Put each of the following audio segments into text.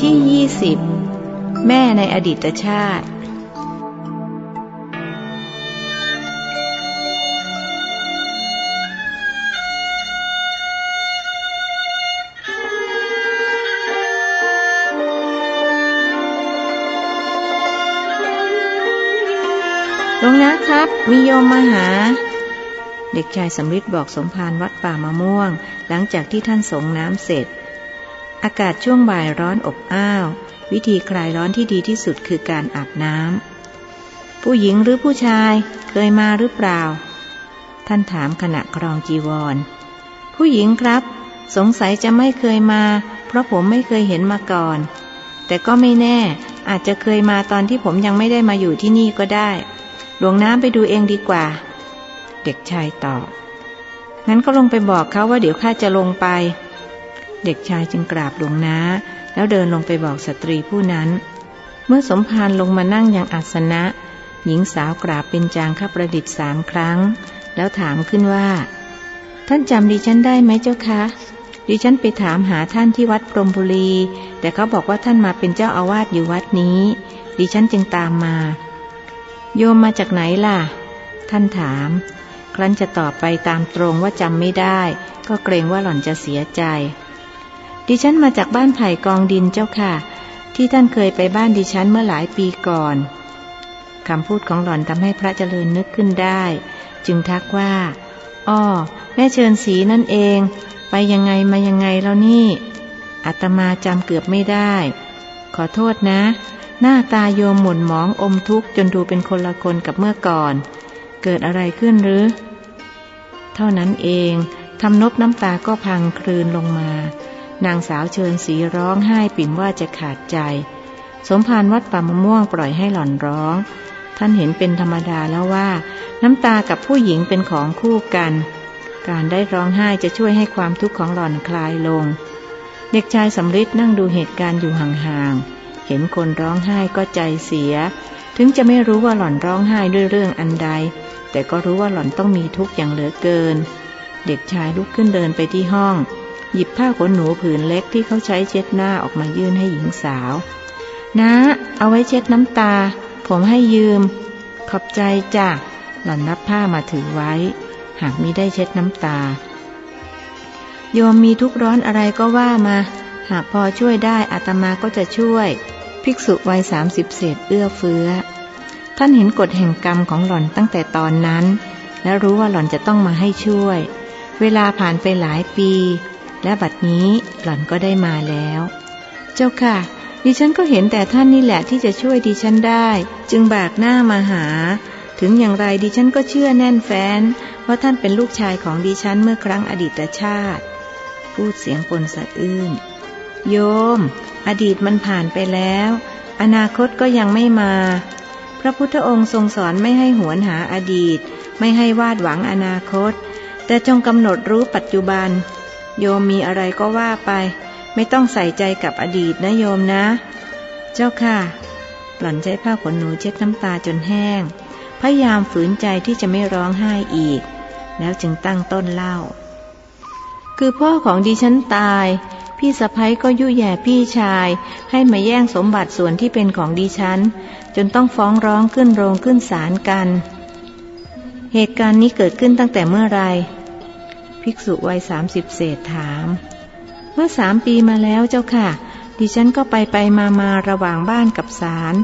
ที่ยี่สิบแม่ในอดีตชาติ ลงนะครับ มีโยมมาหาเด็กชายสำริดบอกสมภารวัดป่ามะม่วง หลังจากที่ท่านสงน้ำเสร็จ อากาศช่วงบ่ายร้อนอบอ้าว วิธีคลายร้อนที่ดีที่สุดคือการอาบน้ำผู้หญิงหรือผู้ชายเคยมาหรือเปล่า ท่านถามขณะครองจีวร ผู้หญิงครับ สงสัยจะไม่เคยมา เพราะผมไม่เคยเห็นมาก่อน แต่ก็ไม่แน่ อาจจะเคยมาตอนที่ผมยังไม่ได้มาอยู่ที่นี่ก็ได้ หลวงน้ำไปดูเองดีกว่า เด็กชายตอบงั้นก็ลงไปบอกเขาว่าเดี๋ยวข้าจะลงไป เด็กชายจึงกราบหลวงนา แล้วเดินลงไปบอกสตรีผู้นั้น เมื่อสมภารลงมานั่งอย่างอาสนะ หญิงสาวกราบเป็นจางข้าประดิษฐ์สามครั้ง แล้วถามขึ้นว่า ท่านจำดิฉันได้ไหมเจ้าคะดิฉันไปถามหาท่านที่วัดพรมบุรี แต่เขาบอกว่าท่านมาเป็นเจ้าอาวาสอยู่วัดนี้ ดิฉันจึงตามมา โยมมาจากไหนล่ะ ท่านถาม ครั้นจะตอบไปตามตรงว่าจำไม่ได้ ก็เกรงว่าหล่อนจะเสียใจ ดิฉันมาจากบ้านไผ่กองดินเจ้าค่ะ ที่ท่านเคยไปบ้านดิฉันเมื่อหลายปีก่อนคำพูดของหล่อนทำให้พระเจริญนึกขึ้นได้ จึงทักว่าอ้อแม่เชิญสีนั่นเอง ไปยังไงมายังไงแล้วนี่อาตมาจำเกือบไม่ได้ ขอโทษนะ หน้าตาโยมหม่นหมองอมทุกข์จนดูเป็นคนละคนกับเมื่อก่อน เกิดอะไรขึ้นหรือ เท่านั้นเองทำนบน้ำตาก็พังคลืนลงมา นางสาวเชิญสีร้องไห้ปิ่มว่าจะขาดใจ สมภารวัดป่ามะม่วงปล่อยให้หล่อนร้อง ท่านเห็นเป็นธรรมดาแล้วว่า น้ำตากับผู้หญิงเป็นของคู่กัน การได้ร้องไห้จะช่วยให้ความทุกข์ของหล่อนคลายลง เด็กชายสำริดนั่งดูเหตุการณ์อยู่ห่างๆ เห็นคนร้องไห้ก็ใจเสีย ถึงจะไม่รู้ว่าหล่อนร้องไห้ด้วยเรื่องอันใด แต่ก็รู้ว่าหล่อนต้องมีทุกข์อย่างเหลือเกิน เด็กชายลุกขึ้นเดินไปที่ห้อง หยิบผ้าขนหนูผืนเล็กที่เขาใช้เช็ดหน้าออกมายื่นให้หญิงสาวนะเอาไว้เช็ดน้ำตา ผมให้ยืม ขอบใจจ้ะหล่อนนับผ้ามาถือไว้ หากมิได้เช็ดน้ำตา โยมมีทุกร้อนอะไรก็ว่ามา หากพอช่วยได้อาตมาก็จะช่วย ภิกษุวัยสามสิบเศษเอื้อเฟื้อ ท่านเห็นกฎแห่งกรรมของหล่อนตั้งแต่ตอนนั้น และรู้ว่าหล่อนจะต้องมาให้ช่วย เวลาผ่านไปหลายปี และบัดนี้หล่อนก็ได้มาแล้ว เจ้าค่ะ ดิฉันก็เห็นแต่ท่านนี่แหละที่จะช่วยดิฉันได้ จึงบากหน้ามาหา ถึงอย่างไรดิฉันก็เชื่อแน่นแฟ้นว่าท่านเป็นลูกชายของดิฉันเมื่อครั้งอดีตชาติ พูดเสียงปนสะอื้น โยม อดีตมันผ่านไปแล้ว อนาคตก็ยังไม่มา พระพุทธองค์ทรงสอนไม่ให้หวนหาอดีต ไม่ให้วาดหวังอนาคต แต่จงกำหนดรู้ปัจจุบัน โยมมีอะไรก็ว่าไป ไม่ต้องใส่ใจกับอดีตนะโยมนะ เจ้าค่ะ หล่อนใช้ผ้าขนหนูเช็ดน้ำตาจนแห้ง พยายามฝืนใจที่จะไม่ร้องไห้อีก แล้วจึงตั้งต้นเล่า คือพ่อของดิฉันตาย พี่สะพ้ยก็ยุแย่พี่ชาย ให้มาแย่งสมบัติส่วนที่เป็นของดิฉัน จนต้องฟ้องร้องขึ้นโรงขึ้นศาลกัน เหตุการณ์นี้เกิดขึ้นตั้งแต่เมื่อไร ภิกษุวัยสามสิบเศษถาม เมื่อสามปีมาแล้วเจ้าค่ะ ดิฉันก็ไปไปมามาระหว่างบ้านกับศาล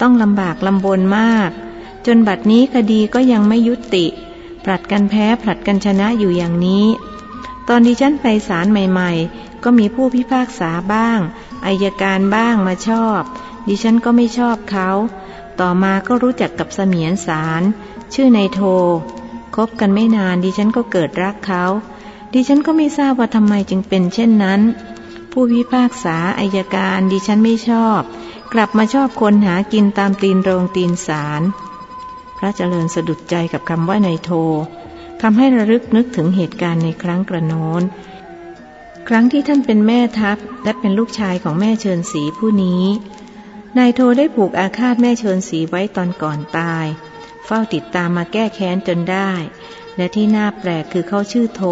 ต้องลำบากลำบนมาก จนบัดนี้คดีก็ยังไม่ยุติ ผลัดกันแพ้ผลัดกันชนะอยู่อย่างนี้ ตอนดิฉันไปศาลใหม่ ๆ ก็มีผู้พิพากษาบ้างอายการบ้างมาชอบ ดิฉันก็ไม่ชอบเขา ต่อมาก็รู้จักกับเสมียนศาลชื่อในโท คบกันไม่นานดิฉันก็เกิดรักเขา ดิฉันก็ไม่ทราบว่าทำไมจึงเป็นเช่นนั้น ผู้พิพากษาอายการดิฉันไม่ชอบ กลับมาชอบคนหากินตามตีนโรงตีนศาลพระเจริญสะดุดใจกับคำว่านายโททำให้ระลึกนึกถึงเหตุการณ์ในครั้งกระโน้น ครั้งที่ท่านเป็นแม่ทัพและเป็นลูกชายของแม่เชิญศรีผู้นี้ นายโทได้ผูกอาฆาตแม่เชิญศรีไว้ตอนก่อนตาย เฝ้าติดตามมาแก้แค้นจนได้ และที่น่าแปลกคือเขาชื่อโท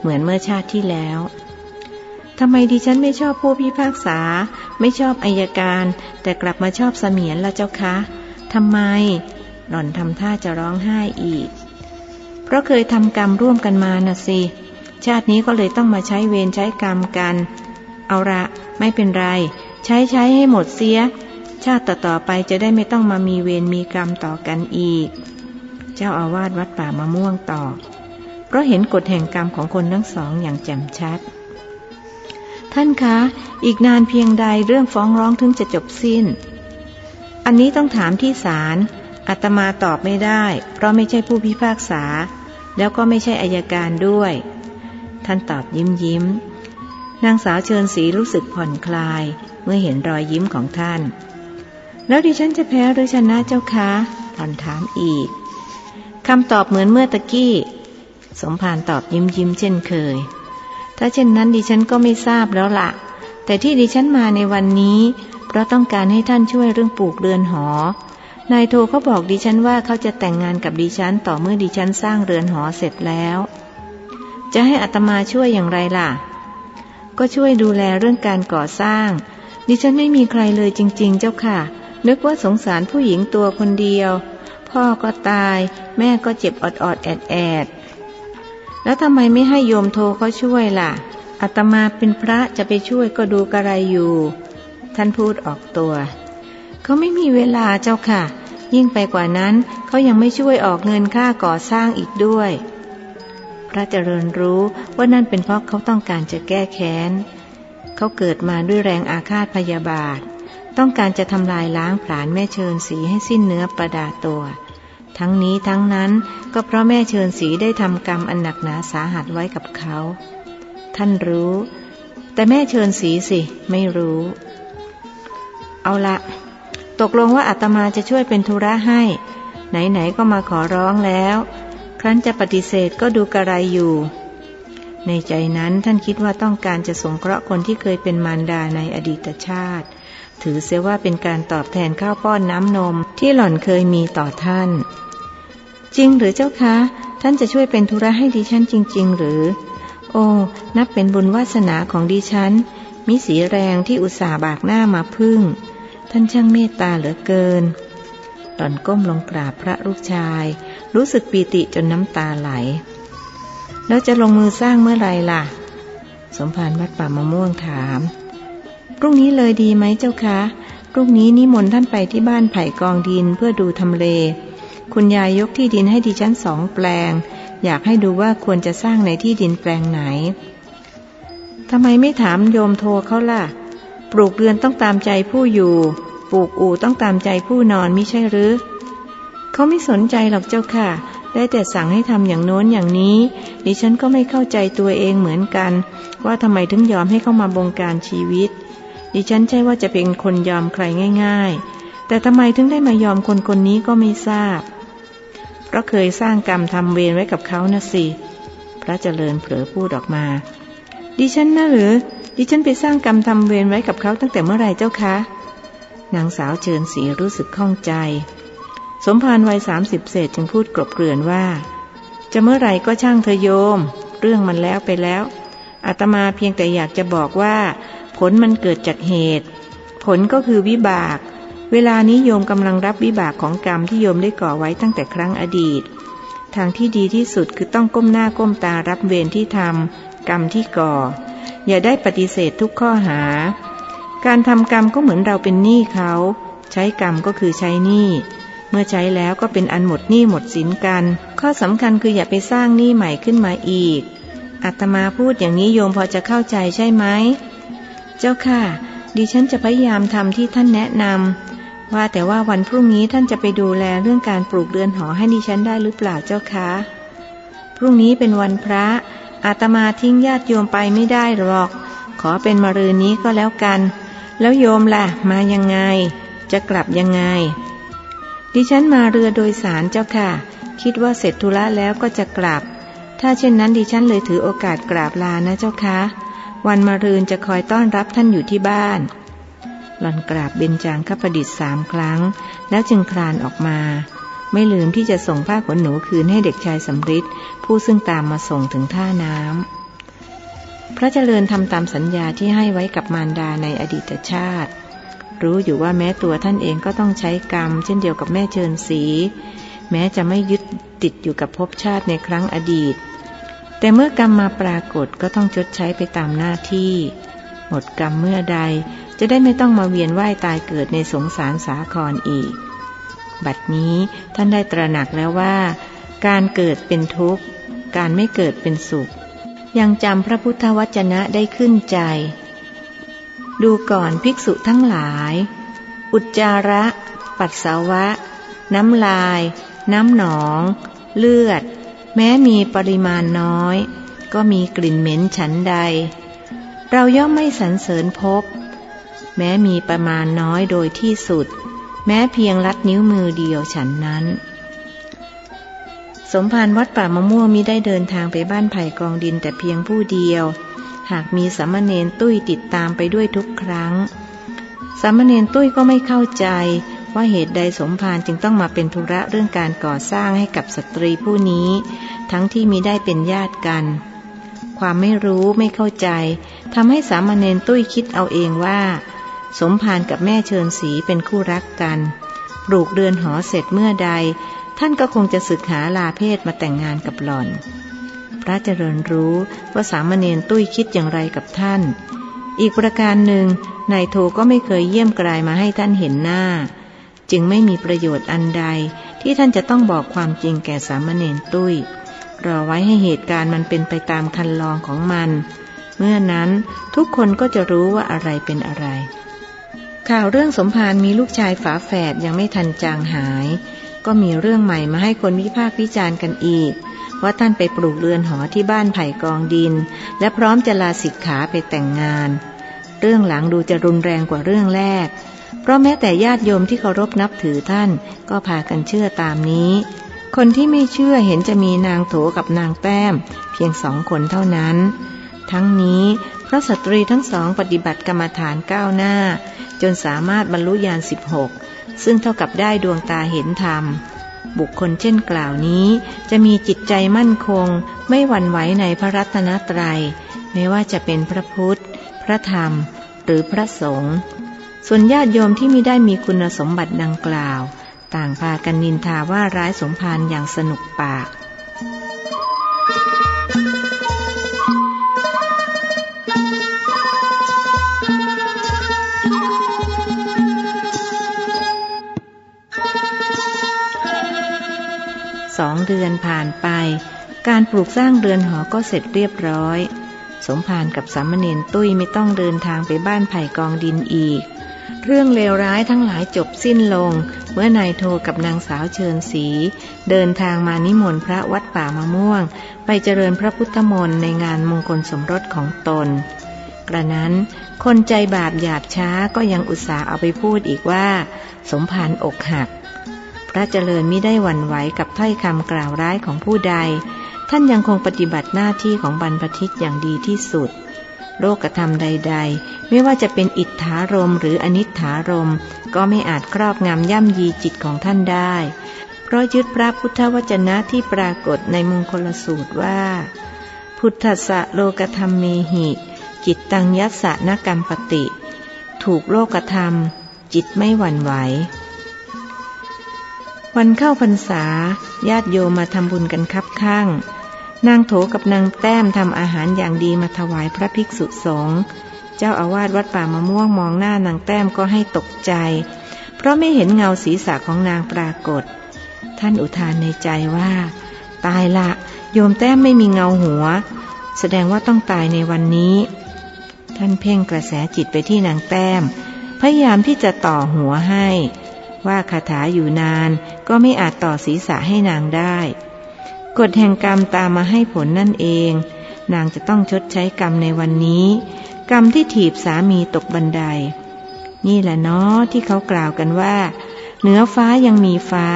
เหมือนเมื่อชาติที่แล้วทำไมดิฉันไม่ชอบผู้พิพากษา ไม่ชอบอายการ แต่กลับมาชอบเสมียนละเจ้าคะทำไม หล่อนทำท่าจะร้องไห้อีก เพราะเคยทำกรรมร่วมกันมาน่ะสิ ชาตินี้ก็เลยต้องมาใช้เวรใช้กรรมกัน เอาละไม่เป็นไร ใช้ใช้ให้หมดเสีย ชาติต่อๆไปจะได้ไม่ต้องมามีเวรมีกรรมต่อกันอีก เจ้าอาวาสวัดป่ามะม่วงตอบ เพราะเห็นกฎแห่งกรรมของคนทั้งสองอย่างแจ่มชัด ท่านคะ อีกนานเพียงใดเรื่องฟ้องร้องถึงจะจบสิ้น อันนี้ต้องถามที่ศาลอาตมาตอบไม่ได้ เพราะไม่ใช่ผู้พิพากษา แล้วก็ไม่ใช่อายการด้วย ท่านตอบยิ้มยิ้ม นางสาวเชิญสีรู้สึกผ่อนคลาย เมื่อเห็นรอยยิ้มของท่าน แล้วดิฉันจะแพ้หรือชนะเจ้าคะหล่อนถามอีกคำตอบเหมือนเมื่อตะกี้ สมภารตอบยิ้มยิ้มเช่นเคย ถ้าเช่นนั้นดิฉันก็ไม่ทราบแล้วละ่ะ แต่ที่ดิฉันมาในวันนี้ เพราะต้องการให้ท่านช่วยเรื่องปลูกเรือนหอ นายโทเขาบอกดิฉันว่าเขาจะแต่งงานกับดิฉันต่อเมื่อดิฉันสร้างเรือนหอเสร็จแล้ว จะให้อัตมาช่วยอย่างไรล่ะ ก็ช่วยดูแลเรื่องการก่อสร้าง ดิฉันไม่มีใครเลยจริง ๆ เจ้าค่ะ นึกว่าสงสารผู้หญิงตัวคนเดียว พ่อก็ตาย แม่ก็เจ็บอดๆแอดแอดแล้วทำไมไม่ให้โยมโทรเขาช่วยล่ะอาตมาเป็นพระจะไปช่วยก็ดูกระไรอยู่ ท่านพูดออกตัว เขาไม่มีเวลาเจ้าค่ะ ยิ่งไปกว่านั้นเขายังไม่ช่วยออกเงินค่าก่อสร้างอีกด้วย พระเจริญรู้ว่านั่นเป็นเพราะเขาต้องการจะแก้แค้น เขาเกิดมาด้วยแรงอาฆาตพยาบาท ต้องการจะทำลายล้างผลาญแม่เชิญสีให้สิ้นเนื้อประดาตัว ทั้งนี้ทั้งนั้นก็เพราะแม่เชิญสีได้ทำกรรมอันหนักหนาสาหัสไว้กับเขา ท่านรู้ แต่แม่เชิญสีสิ ไม่รู้ เอาละ ตกลงว่าอาตมาจะช่วยเป็นธุระให้ ไหนๆก็มาขอร้องแล้ว ครั้นจะปฏิเสธก็ดูกระไรอยู่ ในใจนั้นท่านคิดว่าต้องการจะสงเคราะห์คนที่เคยเป็นมารดาในอดีตชาติ ถือเสียว่าเป็นการตอบแทนข้าวป้อนน้ำนมที่หล่อนเคยมีต่อท่าน จริงหรือเจ้าคะ ท่านจะช่วยเป็นธุระให้ดิฉันจริง ๆ หรือ โอ้นับเป็นบุญวาสนาของดิฉัน มิสีแรงที่อุตส่าห์บากหน้ามาพึ่ง ท่านช่างเมตตาเหลือเกินหล่อนก้มลงกราบพระลูกชาย รู้สึกปีติจนน้ำตาไหล แล้วจะลงมือสร้างเมื่อไรล่ะ สมภารวัดป่ามะม่วงถาม รุ่งนี้เลยดีไหมเจ้าคะพรุ่งนี้นิมนต์ท่านไปที่บ้านไผ่กองดินเพื่อดูทำเล คุณยายยกที่ดินให้ดิฉันสองแปลง อยากให้ดูว่าควรจะสร้างในที่ดินแปลงไหนทำไมไม่ถามโยมโทรเขาล่ะ ปลูกเรือนต้องตามใจผู้อยู่ ปลูกอู่ต้องตามใจผู้นอนมิใช่หรือ เขาไม่สนใจหรอกเจ้าค่ะ ได้แต่สั่งให้ทำอย่างโน้นอย่างนี้ ดิฉันก็ไม่เข้าใจตัวเองเหมือนกัน ว่าทำไมถึงยอมให้เข้ามาบงการชีวิต ดิฉันใช่ว่าจะเป็นคนยอมใครง่าย ๆ แต่ทำไมถึงได้มายอมคนคนนี้ก็ไม่ทราบ เพราะเคยสร้างกรรมทำเวรไว้กับเขานะสิ พระเจริญเผลอพูดออกมา ดิฉันนะหรือ ดิฉันไปสร้างกรรมทำเวรไว้กับเขาตั้งแต่เมื่อไหร่เจ้าคะ นางสาวเชิญสีรู้สึกข้องใจ สมภารวัยสามสิบเศษจึงพูดกลบเกลื่อนว่า จะเมื่อไหร่ก็ช่างเธอโยม เรื่องมันแล้วไปแล้วอาตมาเพียงแต่อยากจะบอกว่า ผลมันเกิดจากเหตุ ผลก็คือวิบาก เวลานี้โยมกำลังรับวิบากของกรรมที่โยมได้ก่อไว้ตั้งแต่ครั้งอดีต ทางที่ดีที่สุดคือต้องก้มหน้าก้มตารับเวรที่ทำกรรมที่ก่อ อย่าได้ปฏิเสธทุกข้อหา การทำกรรมก็เหมือนเราเป็นหนี้เขา ใช้กรรมก็คือใช้หนี้เมื่อใช้แล้วก็เป็นอันหมดหนี้หมดสินกัน ข้อสำคัญคืออย่าไปสร้างหนี้ใหม่ขึ้นมาอีกอาตมาพูดอย่างนี้โยมพอจะเข้าใจใช่ไหม เจ้าค่ะ ดิฉันจะพยายามทำที่ท่านแนะนำว่าแต่ว่าวันพรุ่งนี้ท่านจะไปดูแลเรื่องการปลูกเรือนหอให้ดิฉันได้หรือเปล่าเจ้าคะพรุ่งนี้เป็นวันพระอาตมาทิ้งญาติโยมไปไม่ได้หรอก ขอเป็นมรืนนี้ก็แล้วกัน แล้วโยมล่ะ มายังไง จะกลับยังไง ดิฉันมาเรือโดยสารเจ้าค่ะ คิดว่าเสร็จธุระแล้วก็จะกลับ ถ้าเช่นนั้นดิฉันเลยถือโอกาสกราบลานะเจ้าค่ะ วันมะรืนจะคอยต้อนรับท่านอยู่ที่บ้าน หล่อนกราบเบญจางคประดิษฐ์สามครั้ง แล้วจึงคลานออกมา ไม่ลืมที่จะส่งผ้าขนหนูคืนให้เด็กชายสำริดผู้ซึ่งตามมาส่งถึงท่าน้ำพระเจริญทำตามสัญญาที่ให้ไว้กับมารดาในอดีตชาติ รู้อยู่ว่าแม้ตัวท่านเองก็ต้องใช้กรรม เช่นเดียวกับแม่เชิญสีแม้จะไม่ยึดติดอยู่กับภพชาติในครั้งอดีต แต่เมื่อกรรมมาปรากฏก็ต้องชดใช้ไปตามหน้าที่ หมดกรรมเมื่อใดจะได้ไม่ต้องมาเวียนว่ายตายเกิดในสงสารสาครอีก บัดนี้ท่านได้ตระหนักแล้วว่า การเกิดเป็นทุกข์ การไม่เกิดเป็นสุข ยังจำพระพุทธวจนะได้ขึ้นใจ ดูก่อนภิกษุทั้งหลาย อุจจาระ ปัสสาวะ น้ำลาย น้ำหนอง เลือด แม้มีปริมาณน้อย ก็มีกลิ่นเหม็นฉันใด เราย่อมไม่สรรเสริญพบ แม้มีประมาณน้อยโดยที่สุด แม้เพียงลัดนิ้วมือเดียวฉันนั้น สมภารวัดป่ามะม่วงมิได้เดินทางไปบ้านไผ่กองดินแต่เพียงผู้เดียว หากมีสามเณรตุ้ยติดตามไปด้วยทุกครั้งสามเณรตุ้ยก็ไม่เข้าใจ ว่าเหตุใดสมภารจึงต้องมาเป็นธุระเรื่องการก่อสร้างให้กับสตรีผู้นี้ ทั้งที่มิได้เป็นญาติกัน ความไม่รู้ไม่เข้าใจทำให้สามเณรตุ้ยคิดเอาเองว่า สมภารกับแม่เชิญสีเป็นคู่รักกันปลูกเรือนหอเสร็จเมื่อใด ท่านก็คงจะศึกหาลาเพศมาแต่งงานกับหล่อน พระเจริญรู้ว่าสามเณรตุ้ยคิดอย่างไรกับท่าน อีกประการหนึ่งนายโทก็ไม่เคยเยี่ยมกลายมาให้ท่านเห็นหน้า จึงไม่มีประโยชน์อันใดที่ท่านจะต้องบอกความจริงแก่สามเณรตุ้ย รอไว้ให้เหตุการณ์มันเป็นไปตามคันลองของมัน เมื่อนั้นทุกคนก็จะรู้ว่าอะไรเป็นอะไร ข่าวเรื่องสมภารมีลูกชายฝาแฝดยังไม่ทันจางหาย ก็มีเรื่องใหม่มาให้คนวิพากษ์วิจารณ์กันอีก ว่าท่านไปปลูกเรือนหอที่บ้านไผ่กองดิน และพร้อมจะลาสิกขาไปแต่งงาน เรื่องหลังดูจะรุนแรงกว่าเรื่องแรก เพราะแม้แต่ญาติโยมที่เคารพนับถือท่านก็พากันเชื่อตามนี้ คนที่ไม่เชื่อเห็นจะมีนางโถกับนางแต้ม เพียงสองคนเท่านั้น ทั้งนี้เพราะสตรีทั้งสองปฏิบัติกรรมฐานก้าวหน้า จนสามารถบรรลุญาณสิบหกซึ่งเท่ากับได้ดวงตาเห็นธรรม บุคคลเช่นกล่าวนี้จะมีจิตใจมั่นคง ไม่หวั่นไหวในพระรัตนตรยัยไม่ว่าจะเป็นพระพุทธ พระธรรม หรือพระสงฆ์ ส่วนญาติโยมที่มิได้มีคุณสมบัติดังกล่าว ต่างพากันนินทาว่าร้ายสมภารอย่างสนุกปาก สองเดือนผ่านไป การปลูกสร้างเรือนหอก็เสร็จเรียบร้อยสมภารกับสามเณรตุ้ยไม่ต้องเดินทางไปบ้านไผ่กองดินอีก เรื่องเลวร้ายทั้งหลายจบสิ้นลง เมื่อนายโทกับนางสาวเชิญสี เดินทางมานิมนต์พระวัดป่ามะม่วง ไปเจริญพระพุทธมนต์ในงานมงคลสมรสของตน กระนั้นคนใจบาปหยาบช้าก็ยังอุตส่าห์เอาไปพูดอีกว่า สมภารอกหัก พระเจริญมิได้หวั่นไหวกับถ้อยคำกล่าวร้ายของผู้ใด ท่านยังคงปฏิบัติหน้าที่ของบรรพชิตอย่างดีที่สุด โลกธรรมใด ๆ ไม่ว่าจะเป็นอิทธารมหรืออนิถารม ก็ไม่อาจครอบงำย่ำยีจิตของท่านได้ เพราะยึดพระพุทธวจนะที่ปรากฏในมงคลสูตรว่า พุทธะโลกธรรมเมหิ จิตตังยัสสะนกรรมปติ ถูกโลกธรรม จิตไม่หวั่นไหว วันเข้าพรรษาญาติโยมมาทำบุญกันคับข้าง นางโถกับนางแต้มทำอาหารอย่างดีมาถวายพระภิกษุสงฆ์เจ้าอาวาสวัดป่ามะม่วงมองหน้านางแต้มก็ให้ตกใจ เพราะไม่เห็นเงาศีรษะของนางปรากฏ ท่านอุทานในใจว่า ตายละ โยมแต้มไม่มีเงาหัว แสดงว่าต้องตายในวันนี้ ท่านเพ่งกระแสจิตไปที่นางแต้ม พยายามที่จะต่อหัวให้ ว่าคาถาอยู่นานก็ไม่อาจต่อศีรษะให้นางได้ กฎแห่งกรรมตามมาให้ผลนั่นเอง นางจะต้องชดใช้กรรมในวันนี้ กรรมที่ถีบสามีตกบันได นี่แหละเนาะที่เขากล่าวกันว่า เหนือฟ้ายังมีฟ้า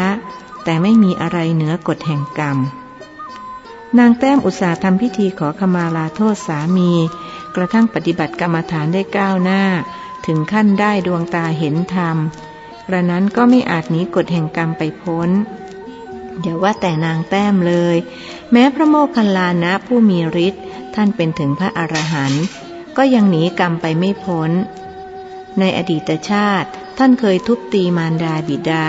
แต่ไม่มีอะไรเหนือกฎแห่งกรรม นางแต้มอุตสาห์ทำพิธีขอขมาลาโทษสามี กระทั่งปฏิบัติกรรมฐานได้ก้าวหน้า ถึงขั้นได้ดวงตาเห็นธรรมกระนั้นก็ไม่อาจหนีกฎแห่งกรรมไปพ้น อย่าว่าแต่นางแต้มเลย แม้พระโมคคัลลานะผู้มีฤทธิ์ท่านเป็นถึงพระอรหันต์ก็ยังหนีกรรมไปไม่พ้น ในอดีตชาติท่านเคยทุบตีมารดาบิดา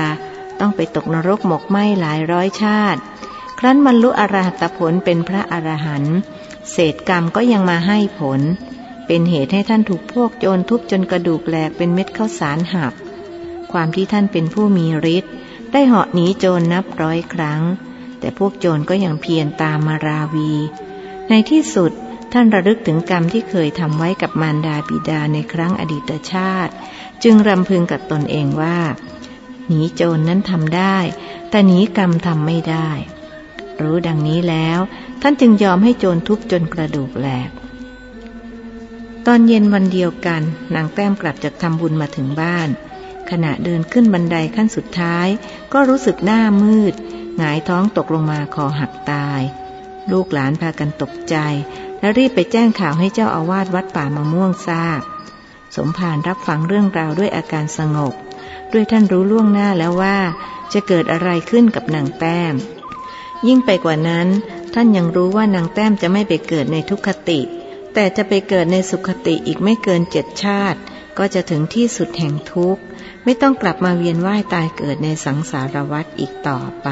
ต้องไปตกนรกหมกไหมหลายร้อยชาติ ครั้นบรรลุอรหัตผลเป็นพระอรหันต์เศษกรรมก็ยังมาให้ผล เป็นเหตุให้ท่านถูกพวกโจรทุบจนกระดูกแหลกเป็นเม็ดข้าวสารหักความที่ท่านเป็นผู้มีฤทธิ์ ได้เหาะหนีโจรนับร้อยครั้ง แต่พวกโจรก็ยังเพียรตามมาราวี ในที่สุดท่านระลึกถึงกรรมที่เคยทำไว้กับมารดาบิดาในครั้งอดีตชาติ จึงรำพึงกับตนเองว่า หนีโจรนนั้นทำได้ แต่หนีกรรมทำไม่ได้ รู้ดังนี้แล้ว ท่านจึงยอมให้โจรทุบจนกระดูกแหลก ตอนเย็นวันเดียวกันนางแต้มกลับจากทำบุญมาถึงบ้าน ขณะเดินขึ้นบันไดขั้นสุดท้าย ก็รู้สึกหน้ามืด หงายท้องตกลงมาคอหักตาย ลูกหลานพากันตกใจ และรีบไปแจ้งข่าวให้เจ้าอาวาสวัดป่ามะม่วงทราบ สมภารรับฟังเรื่องราวด้วยอาการสงบ ด้วยท่านรู้ล่วงหน้าแล้วว่า จะเกิดอะไรขึ้นกับนางแต้ม ยิ่งไปกว่านั้น ท่านยังรู้ว่านางแต้มจะไม่ไปเกิดในทุกขติ แต่จะไปเกิดในสุขติอีกไม่เกินเจ็ดชาติ ก็จะถึงที่สุดแห่งทุกข์ ไม่ต้องกลับมาเวียนว่ายตายเกิดในสังสารวัฏอีกต่อไป